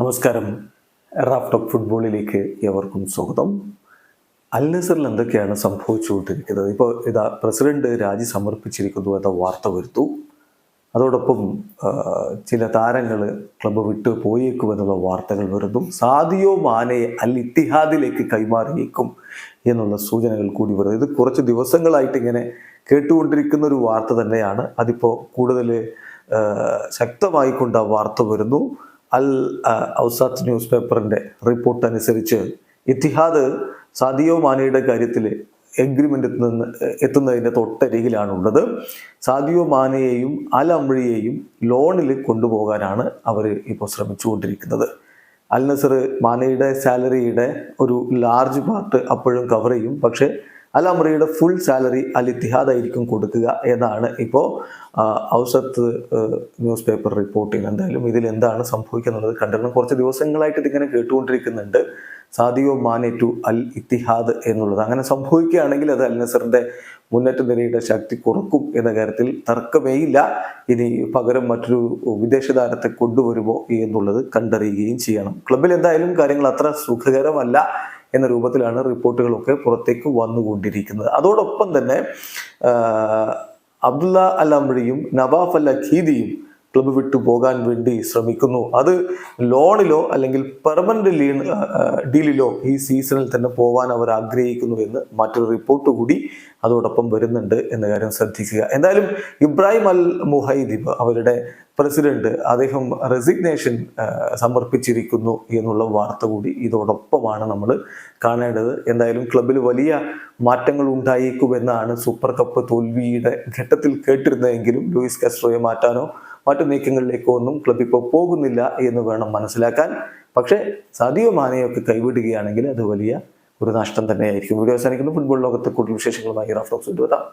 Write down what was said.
നമസ്കാരം. Raf talk ഫുട്ബോളിലേക്ക് എവർക്കും സ്വാഗതം. അൽ നസറിൽ എന്തൊക്കെയാണ് സംഭവിച്ചുകൊണ്ടിരിക്കുന്നത്? ഇപ്പോൾ ഇതാ പ്രസിഡന്റ് രാജി സമർപ്പിച്ചിരിക്കുന്നു എന്ന വാർത്ത വരുത്തു അതോടൊപ്പം ചില താരങ്ങൾ ക്ലബ്ബ് വിട്ട് പോയേക്കുമെന്നുള്ള വാർത്തകൾ വരുന്നു. സാദിയോ മാനയെ അൽ ഇത്തിഹാദിലേക്ക് കൈമാറിയേക്കും എന്നുള്ള സൂചനകൾ കൂടി വരുന്നു. ഇത് കുറച്ച് ദിവസങ്ങളായിട്ട് ഇങ്ങനെ കേട്ടുകൊണ്ടിരിക്കുന്ന ഒരു വാർത്ത തന്നെയാണ്. അതിപ്പോൾ കൂടുതൽ ശക്തമായിക്കൊണ്ട് ആ വാർത്ത വരുന്നു. അൽ ഔസാത്ത് ന്യൂസ് പേപ്പറിന്റെ റിപ്പോർട്ട് അനുസരിച്ച് ഇത്തിഹാദ് സാദിയോ മാനയുടെ കാര്യത്തിൽ എഗ്രിമെന്റ് എത്തുന്ന എത്തുന്നതിന്റെ തൊട്ടരികിലാണുള്ളത്. സാദിയോ മാനയെയും അൽ അമ്രിയെയും ലോണിൽ കൊണ്ടുപോകാനാണ് അവർ ഇപ്പോൾ ശ്രമിച്ചുകൊണ്ടിരിക്കുന്നത്. അൽ നസർ മാനയുടെ സാലറിയുടെ ഒരു ലാർജ് പാർട്ട് അപ്പോഴും കവർ ചെയ്യും. പക്ഷേ Al full salary Al Ittihad ആയിരിക്കും കൊടുക്കുക എന്നാണ് ഇപ്പോൾ ഔസത്ത് ന്യൂസ് പേപ്പർ റിപ്പോർട്ടിങ് എന്തായാലും ഇതിൽ എന്താണ് സംഭവിക്കുന്നത് കണ്ടിരുന്ന കുറച്ച് ദിവസങ്ങളായിട്ട് ഇതിങ്ങനെ കേട്ടുകൊണ്ടിരിക്കുന്നുണ്ട്. Sadio Mane to Al Ittihad എന്നുള്ളത്. അങ്ങനെ സംഭവിക്കുകയാണെങ്കിൽ അത് അൽ നസറിന്റെ മുന്നേറ്റ നിരയുടെ ശക്തി കുറക്കും എന്ന കാര്യത്തിൽ തർക്കമേയില്ല. ഇനി പകരം മറ്റൊരു വിദേശ താരത്തെ കൊണ്ടുവരുമോ എന്നുള്ളത് കണ്ടറിയുകയും ചെയ്യണം. ക്ലബിൽ എന്തായാലും കാര്യങ്ങൾ അത്ര സുഖകരമല്ല. എന്ന രൂപത്തിലാണ് റിപ്പോർട്ടുകളൊക്കെ പുറത്തേക്ക് വന്നുകൊണ്ടിരിക്കുന്നത്. അതോടൊപ്പം തന്നെ അബ്ദുള്ള അൽ അമ്രിയും നവാഫ് അൽ അഖീദിയും ക്ലബ്ബ് വിട്ടു പോകാൻ വേണ്ടി ശ്രമിക്കുന്നു. അത് ലോണിലോ അല്ലെങ്കിൽ പെർമനന്റ് ലീൺ ഡീലിലോ ഈ സീസണിൽ തന്നെ പോകാൻ അവർ ആഗ്രഹിക്കുന്നു എന്ന് മറ്റൊരു റിപ്പോർട്ട് കൂടി അതോടൊപ്പം വരുന്നുണ്ട് എന്ന കാര്യം ശ്രദ്ധിക്കുക. എന്തായാലും ഇബ്രാഹിം അൽ മുഹൈദിബ് അവരുടെ പ്രസിഡന്റ് അദ്ദേഹം റെസിഗ്നേഷൻ സമർപ്പിച്ചിരിക്കുന്നു എന്നുള്ള വാർത്ത കൂടി ഇതോടൊപ്പമാണ് നമ്മൾ കാണേണ്ടത്. എന്തായാലും ക്ലബിൽ വലിയ മാറ്റങ്ങൾ ഉണ്ടായേക്കുമെന്നാണ് സൂപ്പർ കപ്പ് തോൽവിയുടെ ഘട്ടത്തിൽ കേട്ടിരുന്നതെങ്കിലും ലൂയിസ് കസ്ട്രോയെ മാറ്റാനോ മറ്റു നീക്കങ്ങളിലേക്കോ ഒന്നും ക്ലബ് ഇപ്പോൾ പോകുന്നില്ല എന്ന് വേണം മനസ്സിലാക്കാൻ. പക്ഷേ സാദിയോ മാനയൊക്കെ കൈവിടുകയാണെങ്കിൽ അത് വലിയ ഒരു നഷ്ടം തന്നെയായിരിക്കും. വീഡിയോ അവസാനിക്കുന്നു. ഫുട്ബോൾ ലോകത്തെ കൂടുതൽ വിശേഷങ്ങളുമായി റഫ്ലോക്സ് എത്താം.